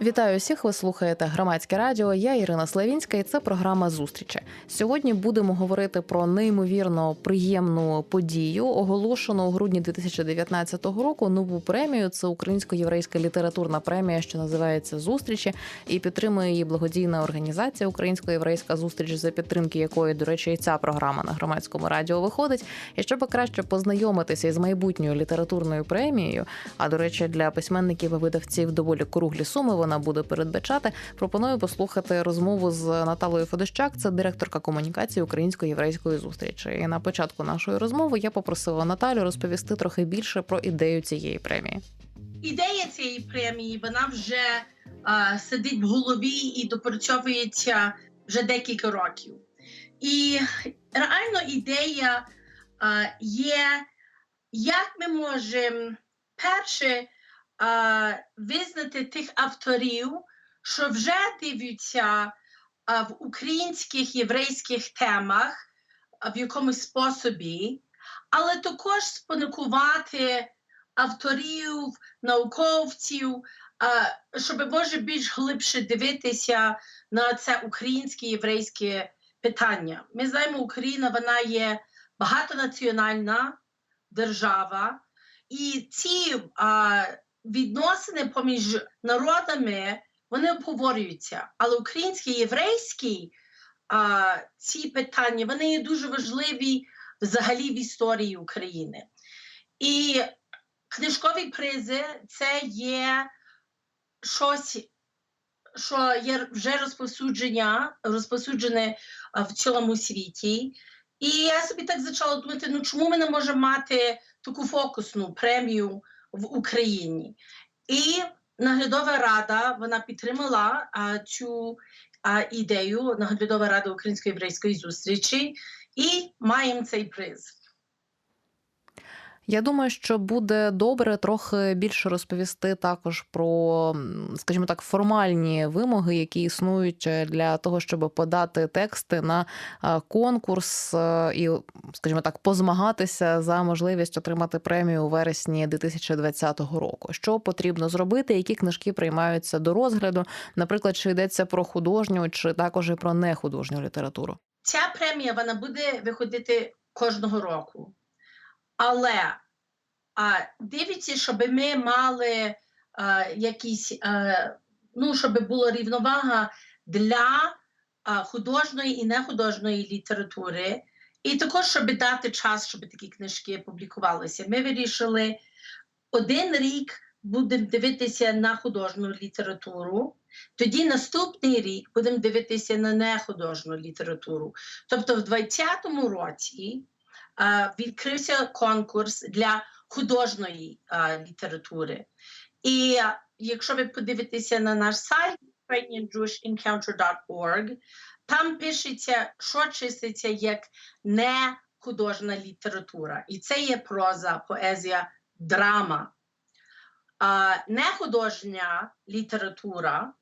Вітаю всіх. Ви слухаєте громадське радіо. Я Ірина Славінська, і це програма зустрічі. Сьогодні будемо говорити про неймовірно приємну подію, оголошену у грудні 2019 року. Нову премію. Це українсько-єврейська літературна премія, що називається Зустрічі, і підтримує її благодійна організація Українсько-єврейська зустріч, за підтримки якої, до речі, і ця програма на громадському радіо виходить. І щоб краще познайомитися із майбутньою літературною премією. А до речі, для письменників і видавців доволі круглі суми вона буде передбачати. Пропоную послухати розмову з Наталою Федощак, це директорка комунікації українсько-єврейської зустрічі. І на початку нашої розмови я попросила Наталю розповісти трохи більше про ідею цієї премії. ідея цієї премії вона вже а, сидить в голові і допрацьовується вже декілька років. І реально ідея а, є, як ми можемо перше визнати тих авторів, що вже дивляться в українських єврейських темах в якомусь способі, але також спонукувати авторів, науковців, щоб може більш глибше дивитися на це українське єврейське питання. Ми знаємо, Україна вона є багатонаціональна держава, і ці відносини поміж народами вони обговорюються. Але український єврейський а, ці питання вони є дуже важливі взагалі в історії України. І книжкові призи це є щось, що є вже розповсюдження, розповсюджене в цілому світі. І я собі так почала думати: ну чому ми не можемо мати таку фокусну премію в Україні? І наглядова рада вона підтримала а, цю а, ідею, наглядова рада Української єврейської зустрічі, і маємо цей приз. Я думаю, що буде добре трохи більше розповісти також про, скажімо так, формальні вимоги, які існують е, для того, щоб подати тексти на е, конкурс е, і, скажімо так, позмагатися за можливість отримати премію у вересні 2020 року. Що потрібно зробити, які книжки приймаються до розгляду, наприклад, чи йдеться про художню, чи також і про нехудожню літературу. Ця премія вона буде виходити кожного року. Але а, дивіться, щоб ми мали а, якісь, а, ну, щоб була рівновага для а, художньої і нехудожньої літератури, і також, щоб дати час, щоб такі книжки публікувалися. Ми вирішили один рік будемо дивитися на художню літературу, тоді наступний рік будемо дивитися на нехудожню літературу. Тобто, в 2020 році відкрився конкурс для художньої літератури. І якщо ви подивитеся на наш сайт ukrainianjewshencounter.org, там пишеться, що числиться як не художня література. І це є проза, поезія, драма. А, нехудожня література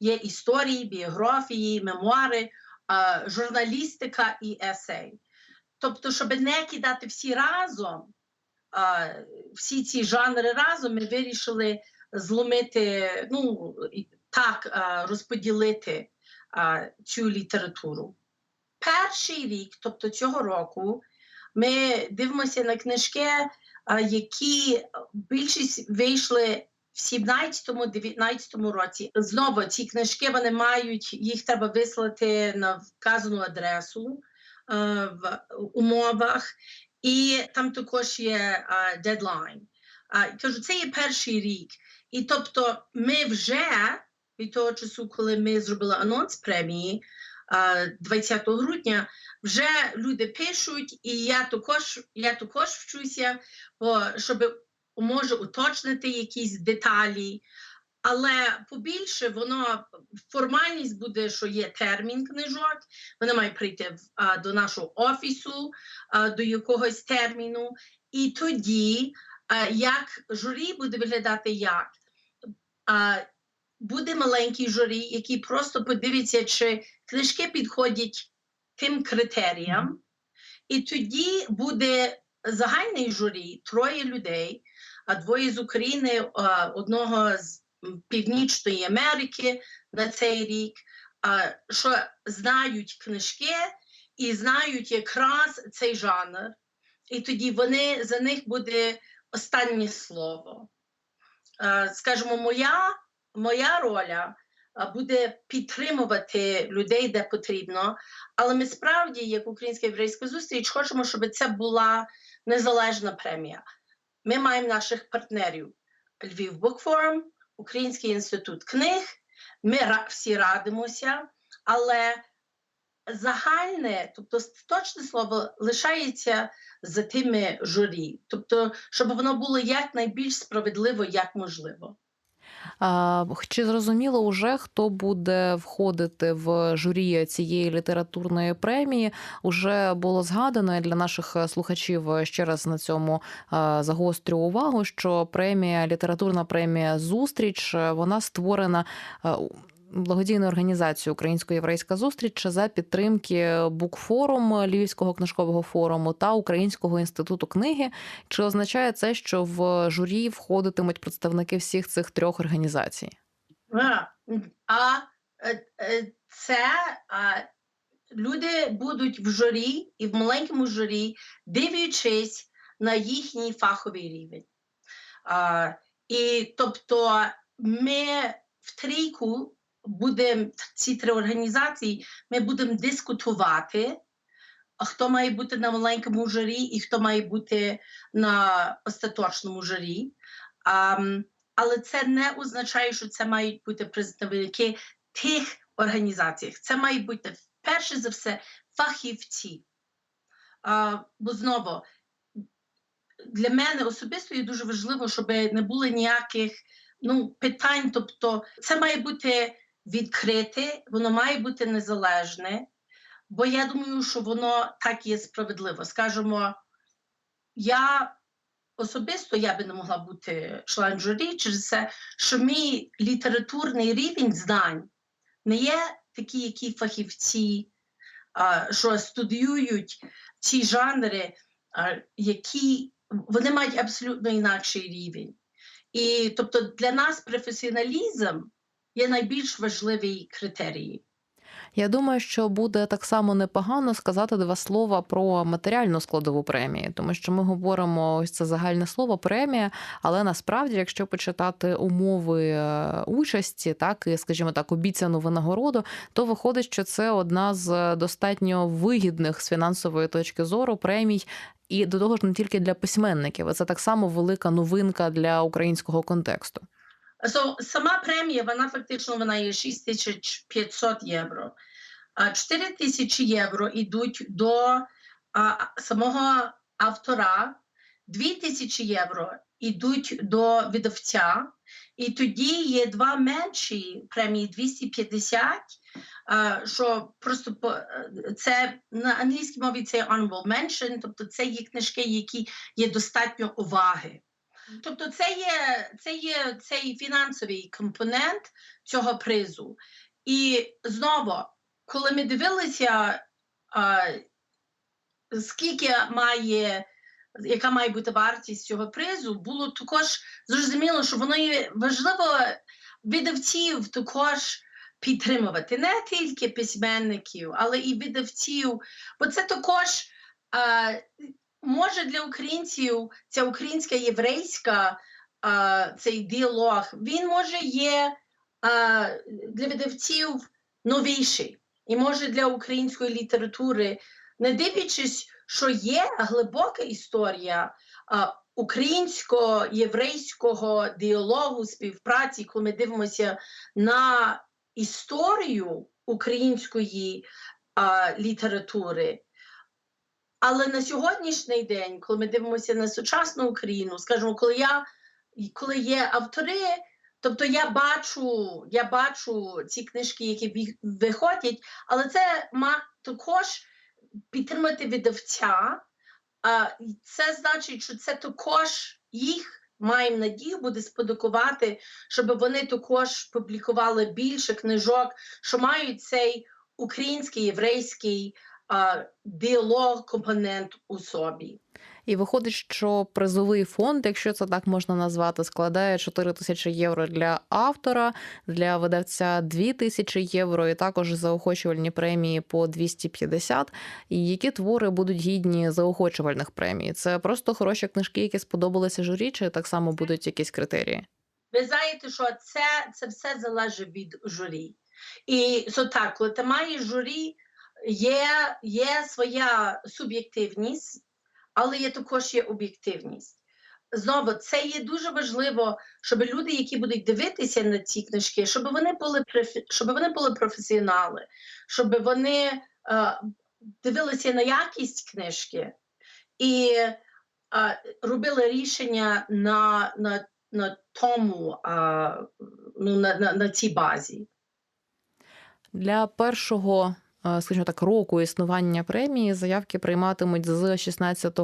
є історії, біографії, мемуари, журналістика і есей. Тобто, щоб не кидати всі разом, всі ці жанри разом, ми вирішили зломити, ну так розподілити цю літературу. Перший рік, тобто цього року, ми дивимося на книжки, які більшість вийшли в 17-19 році. Знову ці книжки вони мають, їх треба вислати на вказану адресу в умовах, і там також є дедлайн. Кажу, це є перший рік. І тобто ми вже від того часу, коли ми зробили анонс премії 20 грудня, вже люди пишуть, і я також, я також вчуся, бо, щоб може уточнити якісь деталі. Але побільше воно формальність буде, що є термін книжок, вони мають прийти а, до нашого офісу, а, до якогось терміну, і тоді а, як журі буде виглядати як? А, буде маленький журі, який просто подивиться, чи книжки підходять тим критеріям, і тоді буде загальний журі троє людей, а двоє з України, одного з Північної Америки на цей рік, що знають книжки і знають якраз цей жанр. І тоді вони за них буде останнє слово. Скажімо, моя, моя роля буде підтримувати людей, де потрібно. Але ми справді, як Українська єврейська зустріч, хочемо, щоб це була незалежна премія. Ми маємо наших партнерів: Львів Букфорум, Український інститут книг. Ми всі радимося, але загальне, тобто точне слово, лишається за тими журі, тобто, щоб воно було якнайбільш справедливо, як можливо. Чи зрозуміло уже, хто буде входити в журі цієї літературної премії? Уже було згадано для наших слухачів ще раз на цьому загострю увагу, що премія, літературна премія Зустріч е, вона створена. А, у- Благодійною організацією Українсько-єврейська зустріч за підтримки Букфорум Львівського книжкового форуму та Українського інституту книги. Чи означає це, що в журі входитимуть представники всіх цих трьох організацій? А, е, е, це люди будуть в журі і в маленькому журі, дивлячись на їхній фаховий рівень. І тобто ми в трійку будемо ці три організації, ми будемо дискутувати, хто має бути на маленькому журі і хто має бути на остаточному журі. А, але це не означає, що це мають бути представники тих організацій. Це мають бути перше за все фахівці. А, бо знову для мене особисто є дуже важливо, щоб не було ніяких ну, питань. Тобто, це має бути відкрите, воно має бути незалежне, бо я думаю, що воно так є справедливо. Скажімо, я особисто я би не могла бути член журі через це, що мій літературний рівень знань не є такі, які фахівці, що студіюють ці жанри, які вони мають абсолютно інакший рівень. І тобто для нас професіоналізм є найбільш важливий критерій. Я думаю, що буде так само непогано сказати два слова про матеріальну складову премії, тому що ми говоримо ось це загальне слово премія, але насправді, якщо почитати умови е, участі, так і скажімо так, обіцяну винагороду, то виходить, що це одна з достатньо вигідних з фінансової точки зору премій. І до того ж, не тільки для письменників, це так само велика новинка для українського контексту. So, сама премія, вона фактично вона є 6500 євро. А 4 тисячі євро йдуть до а, самого автора, 2 тисячі євро йдуть до видавця, і тоді є два менші премії 250, а, що просто це на англійській мові це honorable mention, тобто це є книжки, які є достатньо уваги. Тобто, це є, це є цей фінансовий компонент цього призу. І знову, коли ми дивилися, а, скільки має, яка має бути вартість цього призу, було також зрозуміло, що воно є важливо видавців також підтримувати не тільки письменників, але і видавців, бо це також. А, може для українців ця українська єврейська а, цей діалог, він може є а, для видавців новіший. І може для української літератури, не дивлячись, що є глибока історія а, українсько-єврейського діалогу, співпраці, коли ми дивимося на історію української а, літератури. Але на сьогоднішній день, коли ми дивимося на сучасну Україну, скажімо, коли я коли є автори, тобто я бачу, я бачу ці книжки, які виходять, але це ма також підтримати видавця. Це значить, що це також їх маємо надію буде сподокувати, щоб вони також публікували більше книжок, що мають цей український єврейський діалог компонент у собі. І виходить, що призовий фонд, якщо це так можна назвати, складає 4 тисячі євро для автора, для видавця 2 тисячі євро, і також заохочувальні премії по 250. І які твори будуть гідні заохочувальних премій? Це просто хороші книжки, які сподобалися журі, чи так само будуть якісь критерії? Ви знаєте, що це, це все залежить від журі. І so, так, коли ти маєш журі, є, є своя суб'єктивність, але є також є об'єктивність. Знову, це є дуже важливо, щоб люди, які будуть дивитися на ці книжки, щоб вони були щоб вони були професіонали, щоб вони е, дивилися на якість книжки і е, робили рішення на, на, на тому, е, ну, на, на, на цій базі. Для першого, скажімо так, року існування премії заявки прийматимуть з 16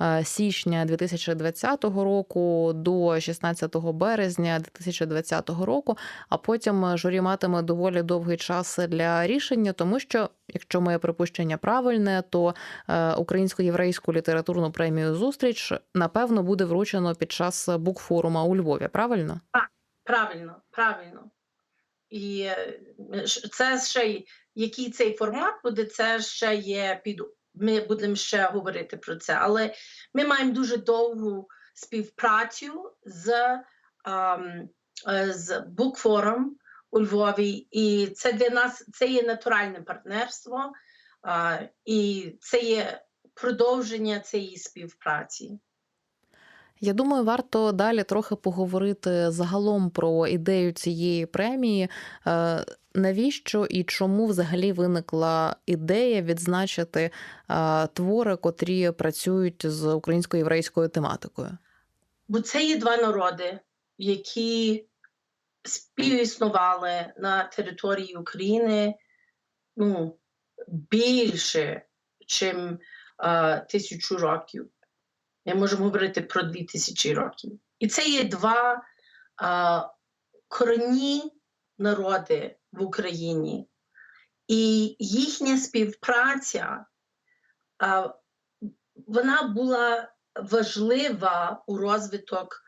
е, січня 2020 року до 16 березня 2020 року. А потім журі матиме доволі довгий час для рішення, тому що, якщо моє припущення правильне, то е, українсько-єврейську літературну премію зустріч напевно буде вручено під час букфорума у Львові. Правильно? Правильно, правильно. І е, це ще який цей формат буде, це ще є під. Ми будемо ще говорити про це. Але ми маємо дуже довгу співпрацю з, ем, е, з букфором у Львові, і це для нас це є натуральне партнерство, е, і це є продовження цієї співпраці. Я думаю, варто далі трохи поговорити загалом про ідею цієї премії. Е, Навіщо і чому взагалі виникла ідея відзначити е, твори, котрі працюють з українсько-єврейською тематикою? Бо це є два народи, які співіснували на території України ну, більше, ніж тисячу років. Ми можемо говорити про дві тисячі років. І це є два а, корінні народи в Україні. І їхня співпраця а, вона була важлива у розвиток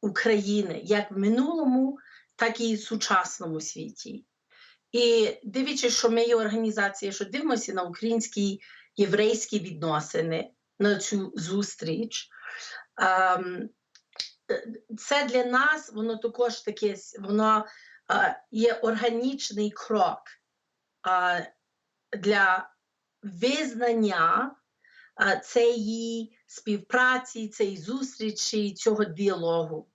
України як в минулому, так і в сучасному світі. І дивлячись, що ми є організація, що дивимося на українські єврейські відносини, на цю зустріч. ем, Це для нас воно також таке, воно е, є органічний крок е, для визнання е, цієї співпраці, цієї зустрічі, цього діалогу.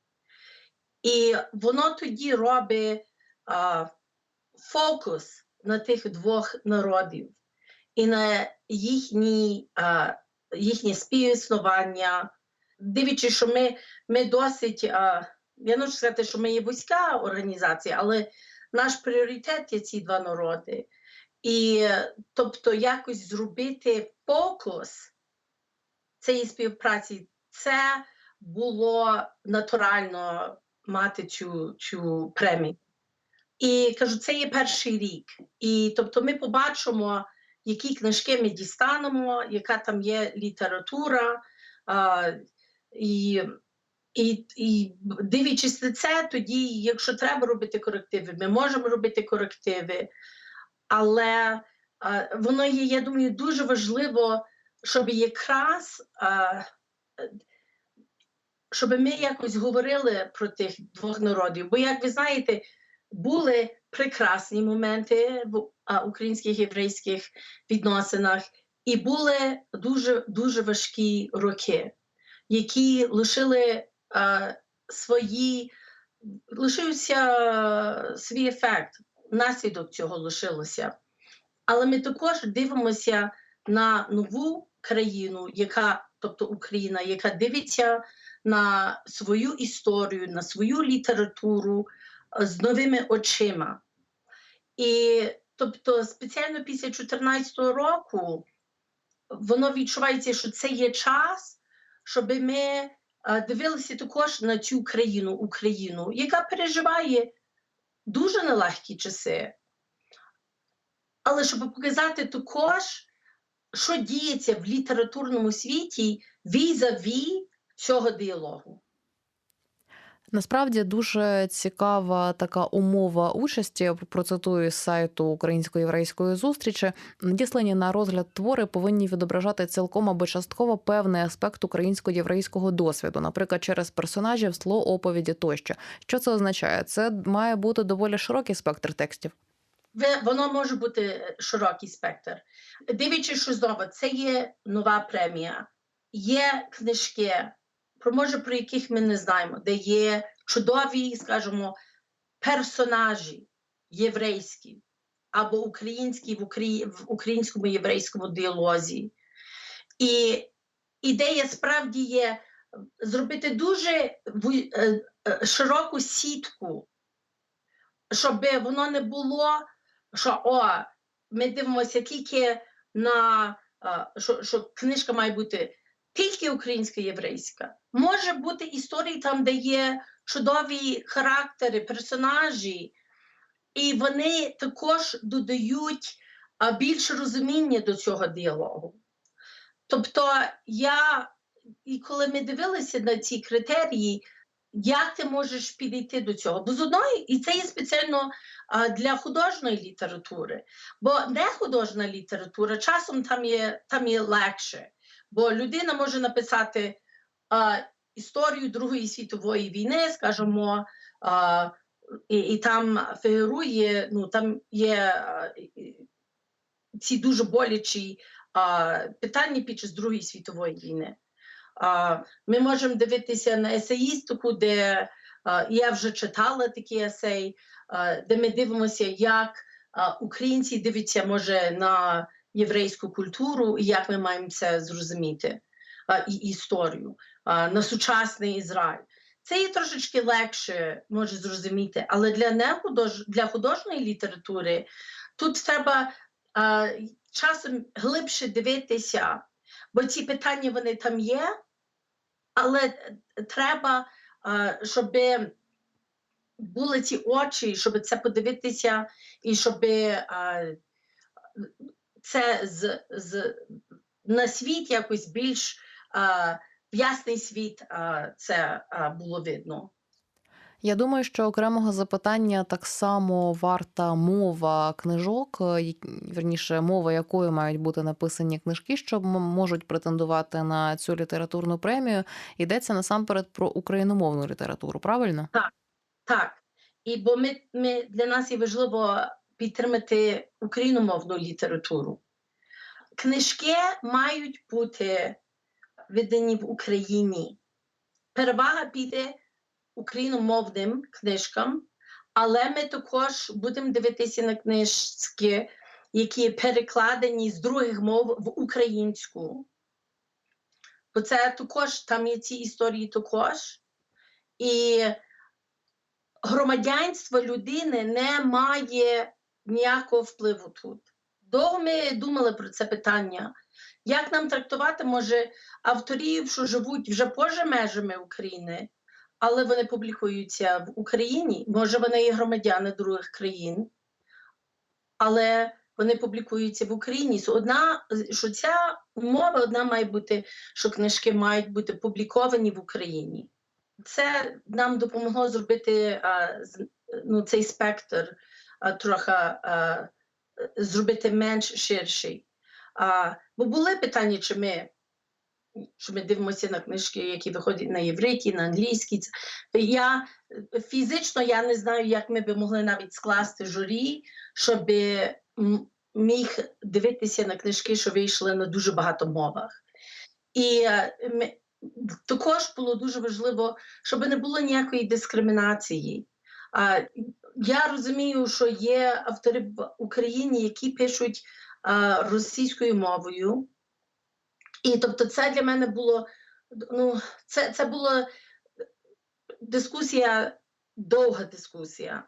І воно тоді робить фокус на тих двох народів і на їхні, е, їхнє співіснування. Дивлячись, що ми, ми досить, я не можу сказати, що ми є вузька організація, але наш пріоритет є ці два народи. І тобто якось зробити фокус цієї співпраці, це було натурально мати цю, цю премію. І кажу, це є перший рік. І тобто ми побачимо, які книжки ми дістанемо, яка там є література. А, і, і, і дивлячись на це, тоді, якщо треба робити корективи, ми можемо робити корективи. Але а, воно є, я думаю, дуже важливо, щоб якраз а, щоб ми якось говорили про тих двох народів. Бо, як ви знаєте, були прекрасні моменти в українських єврейських відносинах, і були дуже дуже важкі роки, які лишили а, свої лишився свій ефект, наслідок цього лишилося. Але ми також дивимося на нову країну, яка, тобто Україна, яка дивиться на свою історію, на свою літературу з новими очима. І тобто, спеціально після 2014 року воно відчувається, що це є час, щоб ми е, дивилися також на цю країну, Україну, яка переживає дуже нелегкі часи. Але щоб показати також що діється в літературному світі візаві цього діалогу. Насправді дуже цікава така умова участі. Процитую з сайту українсько-єврейської зустрічі. Надіслані на розгляд твори повинні відображати цілком або частково певний аспект українсько-єврейського досвіду, наприклад, через персонажів, слово оповіді тощо. Що це означає? Це має бути доволі широкий спектр текстів. Воно може бути широкий спектр. Дивлячись, що знову це є нова премія. Є книжки, про може про яких ми не знаємо, де є чудові, скажімо, персонажі єврейські або українські в, Украї... в українському єврейському діалозі. І ідея справді є зробити дуже е, е, широку сітку, щоб воно не було, що о, ми дивимося тільки на е, що, що книжка має бути тільки українська єврейська. Може бути історії там, де є чудові характери, персонажі, і вони також додають більше розуміння до цього діалогу. Тобто, я, і коли ми дивилися на ці критерії, як ти можеш підійти до цього? Бо з одної, і це є спеціально а, для художньої літератури, бо не художня література, часом там є, там є легше, бо людина може написати а, історію Другої світової війни, скажімо, а, і, і там фігурує, ну там є ці дуже болячі а, питання під час Другої світової війни. А, ми можемо дивитися на есеїстику, де а, я вже читала такі есеї, де ми дивимося, як а, українці дивляться може на єврейську культуру і як ми маємо це зрозуміти і історію на сучасний Ізраїль. Це є трошечки легше може зрозуміти, але для нехудож... для художньої літератури тут треба а, часом глибше дивитися, бо ці питання вони там є, але треба, а, щоб були ці очі, щоб це подивитися, і щоб а, це з, з, на світ якось більш а, в ясний світ а, це а, було видно. Я думаю, що окремого запитання так само варта мова книжок, е, вірніше, мова якою мають бути написані книжки, що можуть претендувати на цю літературну премію. Йдеться насамперед про україномовну літературу, правильно? Так. І бо ми, ми, для нас є важливо підтримати україномовну літературу. Книжки мають бути видані в Україні. Перевага піде україномовним книжкам, але ми також будемо дивитися на книжки, які перекладені з других мов в українську. Бо це також, там є ці історії також. І громадянство людини не має ніякого впливу тут. Довго ми думали про це питання. Як нам трактувати, може, авторів, що живуть вже поза межами України, але вони публікуються в Україні, може, вони є громадяни других країн, але вони публікуються в Україні. Одна, що ця умова одна має бути, що книжки мають бути публіковані в Україні. Це нам допомогло зробити ну, цей спектр трохи зробити менш ширший. Бо були питання, чи ми, що ми дивимося на книжки, які виходять на євриті, на англійській. Я е, фізично я не знаю, як ми би могли навіть скласти журі, щоб міг дивитися на книжки, що вийшли на дуже багато мовах. І е, ми, також було дуже важливо, щоб не було ніякої дискримінації. А, я розумію, що є автори в Україні, які пишуть а, російською мовою. І тобто, це для мене було ну, це, це була дискусія, довга дискусія.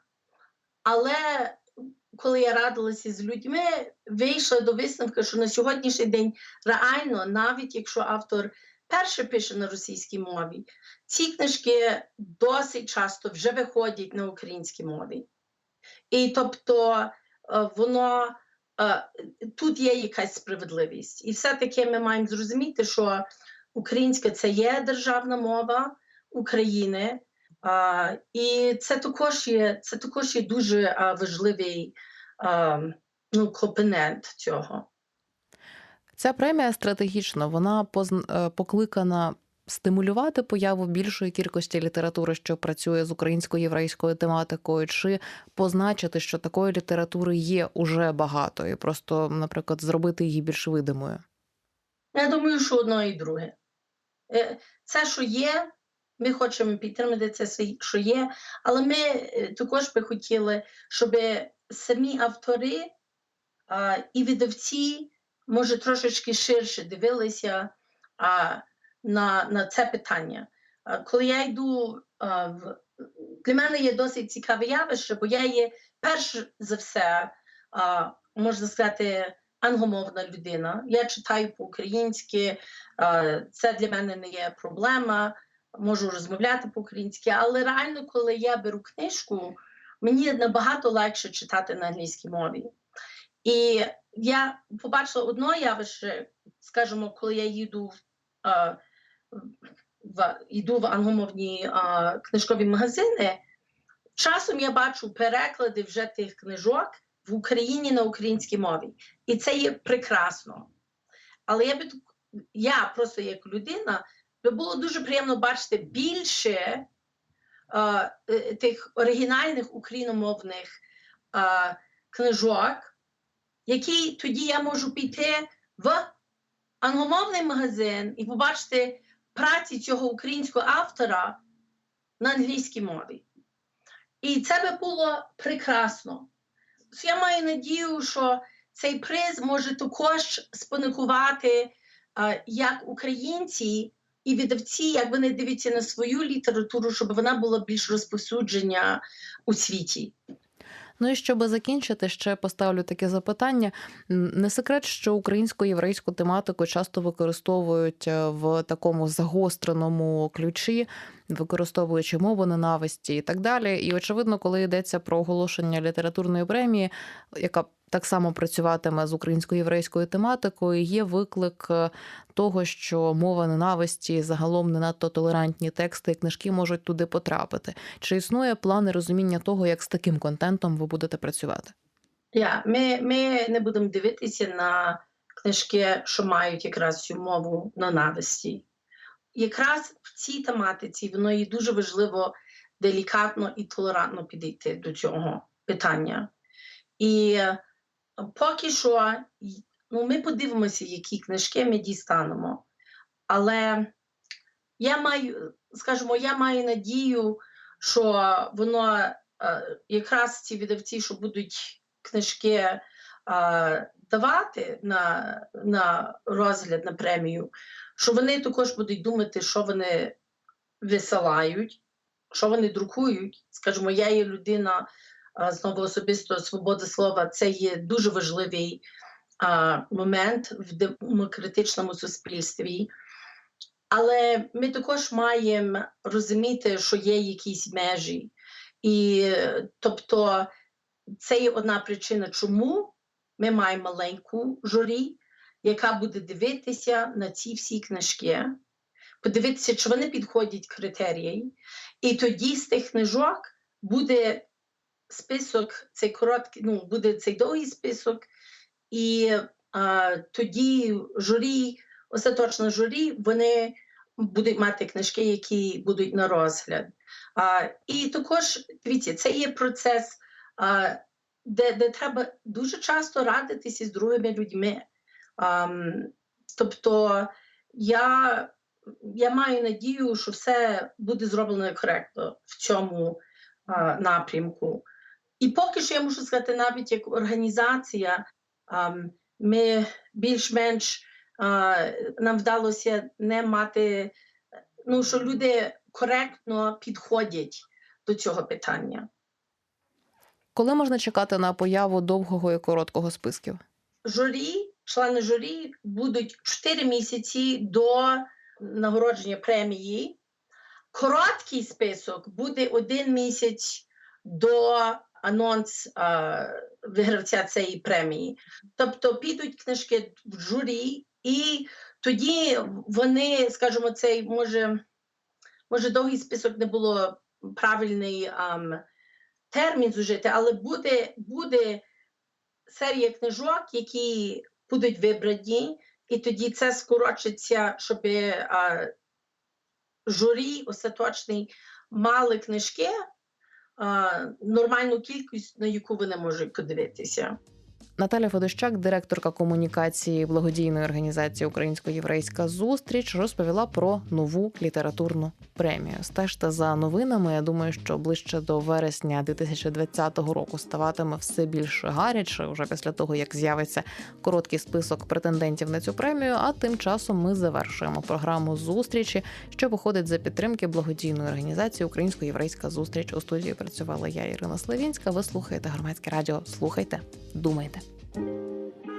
Але коли я радилася з людьми, вийшла до висновку, що на сьогоднішній день реально, навіть якщо автор перше пише на російській мові, ці книжки досить часто вже виходять на українській мові. І тобто е, воно е, тут є якась справедливість. І все-таки ми маємо зрозуміти, що українська це є державна мова України, і це також є, це також є дуже важливий ну, компонент цього. Ця премія стратегічно вона е, покликана стимулювати появу більшої кількості літератури, що працює з українсько-єврейською тематикою, чи позначити, що такої літератури є уже багато, і просто, наприклад, зробити її більш видимою. Я думаю, що одно і друге. Е, Це, що є, ми хочемо підтримати це, що є, але ми е, також би хотіли, щоб самі автори і видавці, може, трошечки ширше дивилися а, на, на це питання. А, Коли я йду а, в для мене є досить цікаве явище, бо я є перш за все, а, можна сказати, англомовна людина. Я читаю по-українськи, це для мене не є проблема. Можу розмовляти по-українськи, але реально, коли я беру книжку, мені набагато легше читати на англійській мові. І я побачила одне явище, скажімо, коли я їду в, е, в, йду в англомовні е, книжкові магазини, часом я бачу переклади вже тих книжок в Україні на українській мові. І це є прекрасно. Але я би я просто як людина, би було дуже приємно бачити більше е, е, тих оригінальних україномовних е, книжок, які тоді я можу піти в англомовний магазин і побачити праці цього українського автора на англійській мові. І це би було прекрасно. Я маю надію, що цей приз може також спонукувати, е, як українці і видавці, як вони дивляться на свою літературу, щоб вона була більш розповсюджена у світі. Ну і щоб закінчити, ще поставлю таке запитання. Не секрет, що українсько-єврейську тематику часто використовують е, в такому загостреному ключі, використовуючи мову ненависті і так далі. І очевидно, коли йдеться про оголошення літературної премії, яка так само працюватиме з українсько-єврейською тематикою, є виклик е, того, що мова ненависті, загалом не надто толерантні тексти і книжки можуть туди потрапити. Чи існує план розуміння того, як з таким контентом ви будете працювати? Я, ми, ми не будемо дивитися на книжки, що мають якраз цю мову ненависті. Якраз в цій тематиці воно є дуже важливо делікатно і толерантно підійти до цього питання. І е, поки що ну, ми подивимося, які книжки ми дістанемо. Але я маю, скажімо, я маю надію, що воно е, якраз ці видавці, що будуть книжки е, давати на, на розгляд на премію, що вони також будуть думати, що вони висилають, що вони друкують. Скажімо, я є людина знову особисто свобода слова, це є дуже важливий а, момент в демократичному суспільстві. Але ми також маємо розуміти, що є якісь межі. І тобто це є одна причина, чому ми маємо маленьку журі, яка буде дивитися на ці всі книжки, подивитися, чи вони підходять критерії. І тоді з тих книжок буде список, цей короткий, ну, буде цей довгий список, і а, тоді журі, остаточно журі, вони будуть мати книжки, які будуть на розгляд. А, і також, дивіться, це є процес, а, де, де треба дуже часто радитися з другими людьми. Тобто я, я маю надію, що все буде зроблено коректно в цьому а, напрямку. І поки що я можу сказати, навіть як організація, ам, ми більш-менш а, нам вдалося не мати, ну, що люди коректно підходять до цього питання. Коли можна чекати на появу довгого і короткого списків? Журі, члени журі будуть 4 місяці до нагородження премії. Короткий список буде один місяць до анонс е, вигравця цієї премії. Тобто підуть книжки в журі, і тоді вони, скажімо, цей може, може довгий список не було правильний ам, термін зужити, але буде, буде серія книжок, які будуть вибрані, і тоді це скорочиться, щоб а, журі остаточний мали книжки, а, нормальну кількість, на яку вони можуть подивитися. Наталя Федощак, директорка комунікації благодійної організації Українсько-єврейська зустріч, розповіла про нову літературну премію. Стежте за новинами. Я думаю, що ближче до вересня 2020 року ставатиме все більш гаряче, вже після того як з'явиться короткий список претендентів на цю премію. А тим часом ми завершуємо програму зустрічі, що виходить за підтримки благодійної організації Українсько-єврейська зустріч. У студії працювала я, Ірина Славінська. Ви слухаєте громадське радіо. Слухайте, думайте. Música